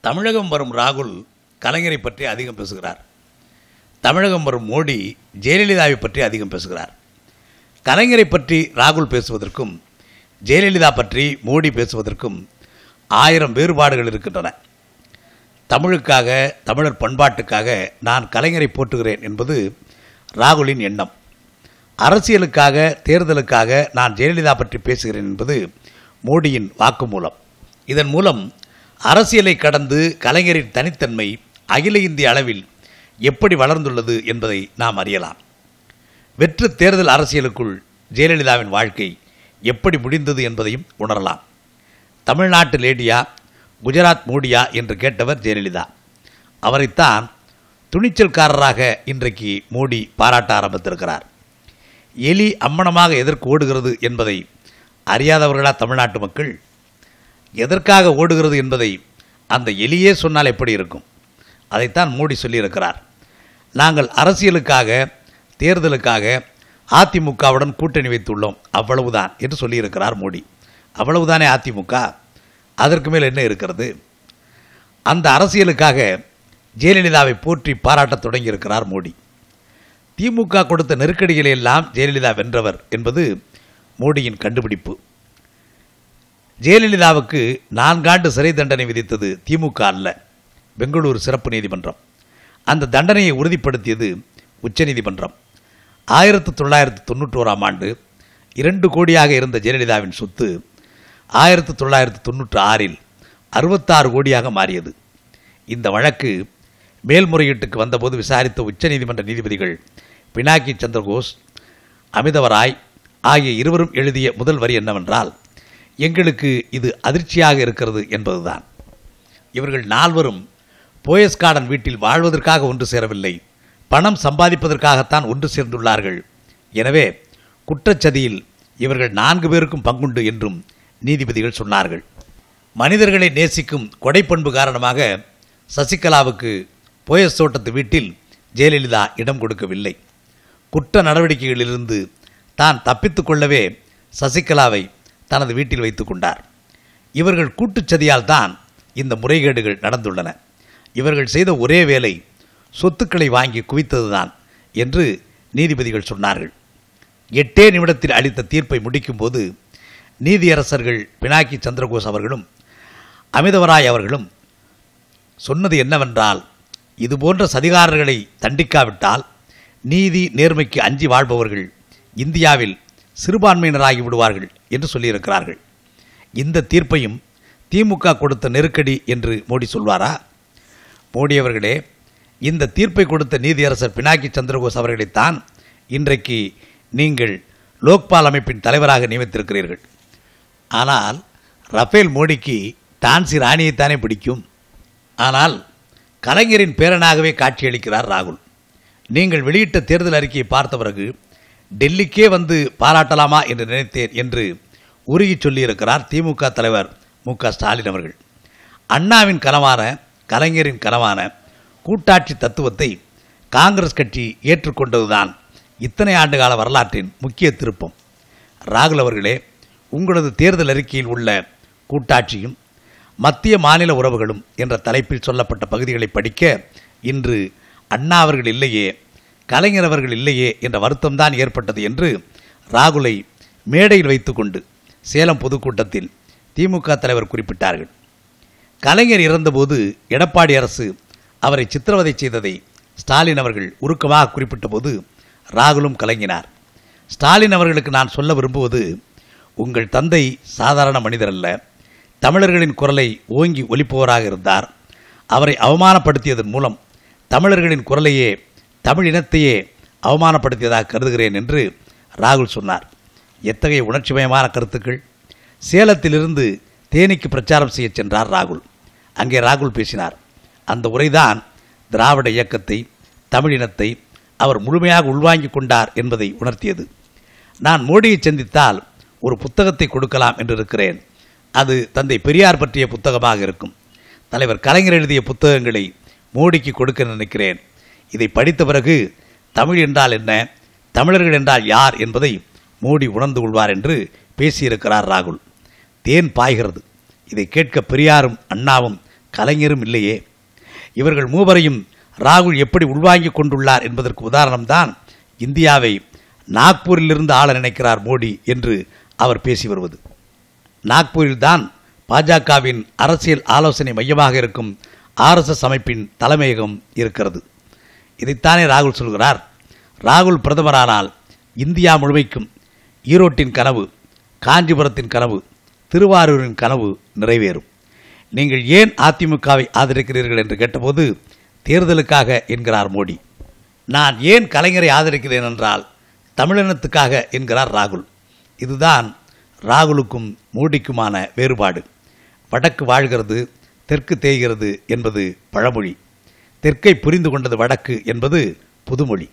தமிழகம் வரும் ராகுல் கலைஞரை பற்றி அதிகம் பேசுகிறார். தமிழகம் வரும் மோடி ஜெயலலிதாவை பற்றி அதிகம் பேசுகிறார். கலைஞரை பற்றி ராகுல் பேசுவதற்கும் ஜெயலலிதா பற்றி மோடி பேசுவதற்கும் ஆயிரம் வேறுபாடுகள் இருக்கின்றன. தமிழுக்காக தமிழர் பண்பாட்டுக்காக நான் கலைஞரை போற்றுகிறேன் என்பது ராகுலின் எண்ணம். அரசியலுக்காக தேர்தலுக்காக நான் ஜெயலலிதா பற்றி பேசுகிறேன் என்பது மோடியின் வாக்குமூலம். இதன் மூலம் அரசியலை கடந்து கலைஞரின் தனித்தன்மை அகில இந்திய அளவில் எப்படி வளர்ந்துள்ளது என்பதை நாம் அறியலாம். வெற்று தேர்தல் அரசியலுக்குள் ஜெயலலிதாவின் வாழ்க்கை எப்படி முடிந்தது என்பதையும் உணரலாம். தமிழ்நாட்டு லேடியா குஜராத் மோடியா என்று கேட்டவர் ஜெயலலிதா. அவரைத்தான் துணிச்சல்காரராக இன்றைக்கு மோடி பாராட்ட ஆரம்பித்திருக்கிறார். எலி அம்மணமாக எதற்கு ஓடுகிறது என்பதை அறியாதவர்களா தமிழ்நாட்டு மக்கள்? எதற்காக ஓடுகிறது என்பதை அந்த எலியே சொன்னால் எப்படி இருக்கும்? அதைத்தான் மோடி சொல்லியிருக்கிறார். நாங்கள் அரசியலுக்காக தேர்தலுக்காக அதிமுகவுடன் கூட்டணி வைத்துள்ளோம். அவ்வளவுதான் என்று சொல்லியிருக்கிறார் மோடி. அவ்வளவுதானே அதிமுக? அதற்கு மேல் என்ன இருக்கிறது? அந்த அரசியலுக்காக ஜெயலலிதாவை போற்றி பாராட்டத் தொடங்கியிருக்கிறார் மோடி. திமுக கொடுத்த நெருக்கடிகளை எல்லாம் ஜெயலலிதா வென்றவர் என்பது மோடியின் கண்டுபிடிப்பு. ஜெயலலிதாவுக்கு நான்காண்டு சிறை தண்டனை விதித்தது திமுக அல்ல. பெங்களூரு சிறப்பு நீதிமன்றம். அந்த தண்டனையை உறுதிப்படுத்தியது உச்சநீதிமன்றம். ஆயிரத்து தொள்ளாயிரத்து தொண்ணூற்றோராம் ஆண்டு இரண்டு கோடியாக இருந்த ஜெயலலிதாவின் சொத்து ஆயிரத்து தொள்ளாயிரத்து தொண்ணூற்று ஆறில் அறுபத்தாறு கோடியாக மாறியது. இந்த வழக்கு மேல்முறையீட்டுக்கு வந்தபோது விசாரித்த உச்சநீதிமன்ற நீதிபதிகள் பினாக்கி சந்திரகோஸ் அமிதவராய் ஆகிய இருவரும் எழுதிய முதல் வரி என்னவென்றால் எங்களுக்கு இது அதிர்ச்சியாக இருக்கிறது என்பதுதான். இவர்கள் நால்வரும் போயஸ் கார்டன் வீட்டில் வாழ்வதற்காக ஒன்று சேரவில்லை. பணம் சம்பாதிப்பதற்காகத்தான் ஒன்று சேர்ந்துள்ளார்கள். எனவே குற்றச்சதியில் இவர்கள் நான்கு பேருக்கும் பங்குண்டு என்றும் நீதிபதிகள் சொன்னார்கள். மனிதர்களை நேசிக்கும் கொடைப்பண்பு காரணமாக சசிகலாவுக்கு போயஸ் தோட்டத்து வீட்டில் ஜெயலலிதா இடம் கொடுக்கவில்லை. குற்ற நடவடிக்கைகளிலிருந்து தான் தப்பித்துக்கொள்ளவே சசிகலாவை தனது வீட்டில் வைத்து கொண்டார். இவர்கள் கூட்டுச்சதியால் தான் இந்த முறைகேடுகள் நடந்துள்ளன. இவர்கள் செய்த ஒரே வேலை சொத்துக்களை வாங்கி குவித்ததுதான் என்று நீதிபதிகள் சொன்னார்கள். எட்டே நிமிடத்தில் அளித்த தீர்ப்பை முடிக்கும்போது நீதியரசர்கள் பினாக்கி சந்திரகோஸ் அவர்களும் அமிதவராய் அவர்களும் சொன்னது என்னவென்றால் இதுபோன்ற சதிகாரர்களை தண்டிக்காவிட்டால் நீதி நேர்மைக்கு அஞ்சி வாழ்பவர்கள் இந்தியாவில் சிறுபான்மையினராகி விடுவார்கள் என்று சொல்லியிருக்கிறார்கள். இந்த தீர்ப்பையும் திமுக கொடுத்த நெருக்கடி என்று மோடி சொல்வாரா? மோடி அவர்களே இந்த தீர்ப்பை கொடுத்த நீதியரசர் பினாக்கி சந்திரகோஸ் அவர்களைத்தான் இன்றைக்கு நீங்கள் லோக்பால் அமைப்பின் தலைவராக நியமித்திருக்கிறீர்கள். ஆனால் ரஃபேல் மோடிக்கு டான்சி ராணியைத்தானே பிடிக்கும். ஆனால் கலைஞரின் பேரனாகவே காட்சியளிக்கிறார் ராகுல். நீங்கள் வெளியிட்ட தேர்தல் அறிக்கையை பார்த்த பிறகு டெல்லிக்கே வந்து பாராட்டலாமா என்று நினைத்தேன் என்று உருகி சொல்லியிருக்கிறார் திமுக தலைவர் மு க ஸ்டாலின் அவர்கள். அண்ணாவின் கனவான கலைஞரின் கனவான கூட்டாட்சி தத்துவத்தை காங்கிரஸ் கட்சி ஏற்றுக்கொண்டதுதான் இத்தனை ஆண்டுகால வரலாற்றின் முக்கிய திருப்பம். ராகுல் அவர்களே உங்களது தேர்தல் அறிக்கையில் உள்ள கூட்டாட்சியும் மத்திய மாநில உறவுகளும் என்ற தலைப்பில் சொல்லப்பட்ட பகுதிகளை படிக்க இன்று அண்ணா அவர்கள் இல்லையே கலைஞர் அவர்கள் இல்லையே என்ற வருத்தம்தான் ஏற்பட்டது என்று ராகுலை மேடையில் வைத்துக்கொண்டு சேலம் பொதுக்கூட்டத்தில் திமுக தலைவர் குறிப்பிட்டார்கள். கலைஞர் இறந்தபோது எடப்பாடி அரசு அவரை சித்திரவதை செய்ததை ஸ்டாலின் அவர்கள் உருக்கமாக குறிப்பிட்டபோது ராகுலும் கலங்கினார். ஸ்டாலின் அவர்களுக்கு நான் சொல்ல விரும்புவது உங்கள் தந்தை சாதாரண மனிதர் அல்ல தமிழர்களின் குரலை ஓங்கி ஒலிப்பவராக இருந்தார். அவரை அவமானப்படுத்தியதன் மூலம் தமிழர்களின் குரலையே தமிழ் இனத்தையே அவமானப்படுத்தியதாக கருதுகிறேன் என்று ராகுல் சொன்னார். எத்தகைய உணர்ச்சிமயமான கருத்துக்கள்? சேலத்திலிருந்து தேனிக்கு பிரச்சாரம் செய்ய சென்றார் ராகுல். அங்கே ராகுல் பேசினார். அந்த உரைதான் திராவிட இயக்கத்தை தமிழினத்தை அவர் முழுமையாக உள்வாங்கிக் கொண்டார் என்பதை உணர்த்தியது. நான் மோடியை சந்தித்தால் ஒரு புத்தகத்தை கொடுக்கலாம் என்று இருக்கிறேன். அது தந்தை பெரியார் பற்றிய புத்தகமாக இருக்கும். தலைவர் கலைஞர் எழுதிய புத்தகங்களை மோடிக்கு கொடுக்க நினைக்கிறேன். இதை படித்த பிறகு தமிழ் என்றால் என்ன? தமிழர்கள் என்றால் யார் என்பதை மோடி உணர்ந்து கொள்வார் என்று பேசியிருக்கிறார் ராகுல். தேன் பாய்கிறது. இதை கேட்க பெரியாரும் அண்ணாவும் கலைஞரும் இல்லையே. இவர்கள் மூவரையும் ராகுல் எப்படி உள்வாங்கிக் கொண்டுள்ளார் என்பதற்கு உதாரணம்தான் இந்தியாவை நாக்பூரிலிருந்து ஆள நினைக்கிறார் மோடி என்று அவர் பேசி வருவது. நாக்பூரில்தான் பாஜகவின் அரசியல் ஆலோசனை மையமாக இருக்கும் ஆர்எஸ்எஸ் அமைப்பின் தலைமையகம் இருக்கிறது. இதைத்தானே ராகுல் சொல்கிறார். ராகுல் பிரதமரானால் இந்தியா முழுமைக்கும் ஈரோட்டின் கனவு காஞ்சிபுரத்தின் கனவு திருவாரூரின் கனவு நிறைவேறும். நீங்கள் ஏன் அதிமுகவை ஆதரிக்கிறீர்கள் என்று கேட்டபோது தேர்தலுக்காக என்கிறார் மோடி. நான் ஏன் கலைஞரை ஆதரிக்கிறேன் என்றால் தமிழினத்துக்காக என்கிறார் ராகுல். இதுதான் ராகுலுக்கும் மோடிக்குமான வேறுபாடு. வடக்கு வாழ்கிறது தெற்கு தேய்கிறது என்பது பழமொழி. தெற்கை புரிந்து கொண்டது வடக்கு என்பது புதுமொழி.